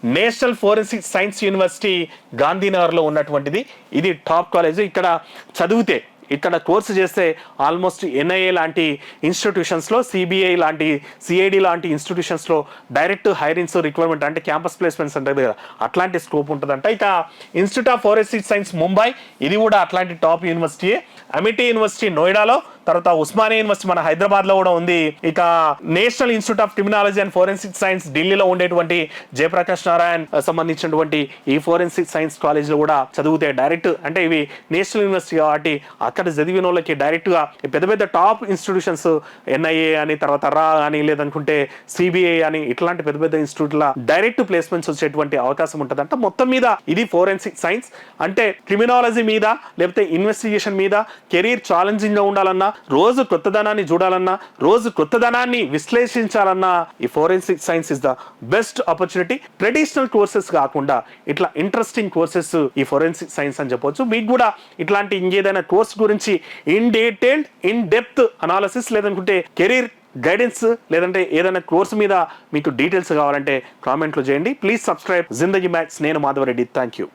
Speaker 1: నేషనల్ ఫోరెన్సిక్ సైన్స్ యూనివర్సిటీ గాంధీనగర్లో ఉన్నటువంటిది. ఇది టాప్ కాలేజ్. ఇక్కడ చదివితే ఇక్కడ కోర్సు చేస్తే ఆల్మోస్ట్ ఎన్ఐఏ లాంటి ఇన్స్టిట్యూషన్స్లో సిబిఐ లాంటి సిఐడి లాంటి ఇన్స్టిట్యూషన్స్లో డైరెక్ట్ హైరింగ్స్ రిక్వైర్మెంట్ అంటే క్యాంపస్ ప్లేస్మెంట్స్ ఉంటుంది కదా. అట్లాంటి స్కోప్ ఉంటుందంట. ఇక institute of forensic science Mumbai. ఇది కూడా అట్లాంటి టాప్ యూనివర్సిటీ అమిటీ యూనివర్సిటీ నోయిడాలో తర్వాత ఉస్మానియా యూనివర్సిటీ మన హైదరాబాద్లో కూడా ఉంది. ఇక national institute of criminology and forensic science ఢిల్లీలో ఉండేటువంటి జయప్రకాష్ నారాయణ్ సంబంధించినటువంటి ఈ ఫోరెన్సిక్ సైన్స్ కాలేజ్లో కూడా చదివితే డైరెక్ట్ అంటే ఇవి నేషనల్ యూనివర్సిటీ కాబట్టి అక్కడ చదివిన వాళ్ళకి డైరెక్ట్గా పెద్ద పెద్ద టాప్ ఇన్స్టిట్యూషన్స్ ఎన్ఐఏ అని తర్వాత రా అని లేదనుకుంటే సిబిఐ అని ఇట్లాంటి పెద్ద పెద్ద ఇన్స్టిట్యూట్ల డైరెక్ట్ ప్లేస్మెంట్స్ వచ్చేటువంటి అవకాశం ఉంటుంది. అంటే మొత్తం మీద ఇది ఫోరెన్సిక్ సైన్స్. అంటే క్రిమినాలజీ మీద లేకపోతే ఇన్వెస్టిగేషన్ మీద కెరీర్ ఛాలెంజింగ్గా ఉండాలన్నా రోజు కొత్తదనాన్ని చూడాలన్నా రోజు కొత్తదనాన్ని విశ్లేషించాలన్నా ఈ forensic science is the best opportunity traditional courses కాకుండా ఇట్లా ఇంట్రెస్టింగ్ కోర్సెస్ ఈ ఫోరెన్సిక్ సైన్స్ అని చెప్పొచ్చు. మీకు కూడా ఇట్లాంటి ఇంకేదైనా కోర్స్ గురించి in detailed in depth analysis లేదనుకుంటే కెరీర్ గైడెన్స్ లేదంటే ఏదైనా కోర్స్ మీద మీకు డీటెయిల్స్ కావాలంటే కామెంట్లో చేయండి. ప్లీజ్ సబ్స్క్రైబ్ జిందగీ మ్యాథ్స్ నేను మాధవరెడ్డి. Thank you